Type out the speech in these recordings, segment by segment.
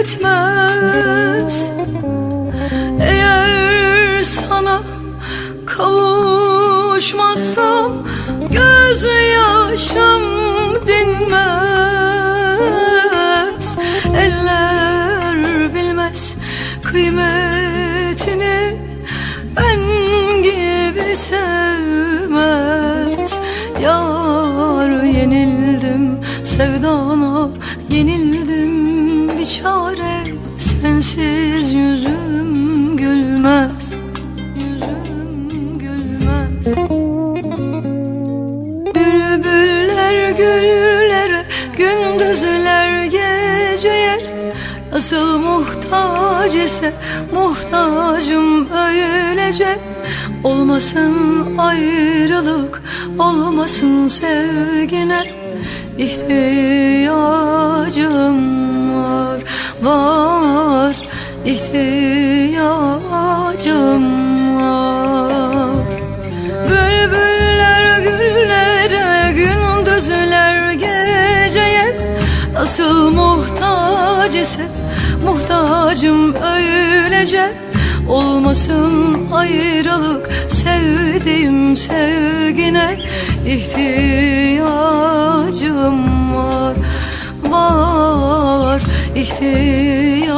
yetmez Eğer sana kavuşmazsam gözyaşım dinmez. Eller bilmez kıymetini ben gibi sevmez. Yar yenildim sevdana yenildim bir çare sensiz yüzüm gülmez yüzüm gülmez. Bülbüller güllere gündüzler geceye Nasıl muhtaç ise muhtacım öylece. Olmasın ayrılık olmasın sevgine İhtiyacım var ihtiyacım var. Bülbüller güllere gündüzler geceye. Nasıl muhtaç ise muhtacım öylece. Olmasın ayrılık sevdiğim sevgine ihtiyacım Var ihtiyacım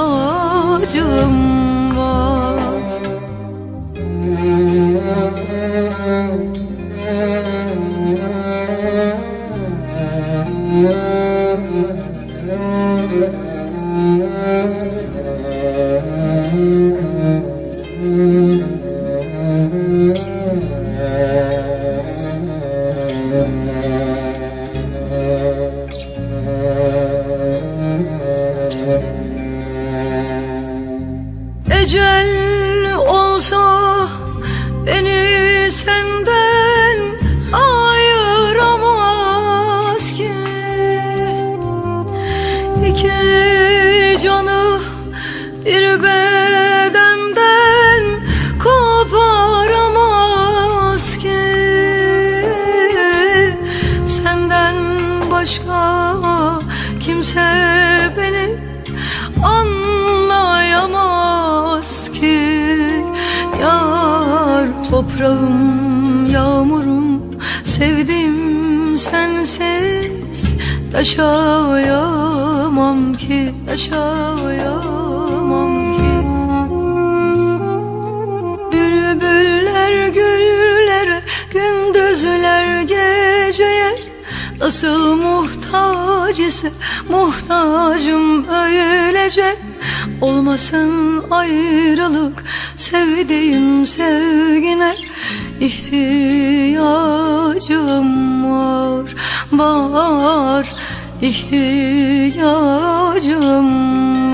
Ecel olsa beni senden ayıramaz ki. İki canı bir bedenden toprağım yağmurum. Sevdim sensiz Yaşayamam ki yaşayamam ki. Bülbüller güllere gündüzler geceye Nasıl muhtaç ise muhtacım öylece. Olmasın ayrılık sevdiğim sevgine ihtiyacım var Var. İhtiyacım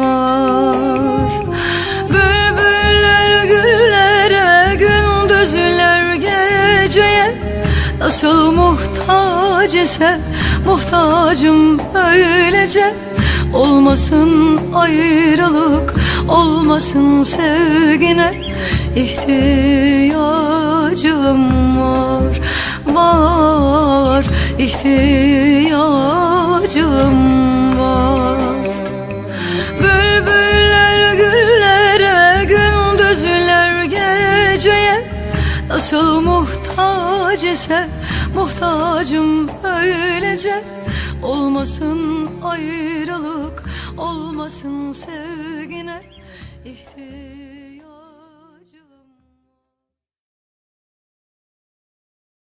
var. Bülbüller güllere gündüzler geceye. Nasıl muhtaç ise muhtacım öylece Olmasın ayrılık olmasın sevgine ihtiyacım var Var ihtiyacım var. Bülbüller güllere gündüzler geceye Nasıl muhtaç ise muhtacım öylece Olmasın ayrılık olmasın sevgine ihtiyaç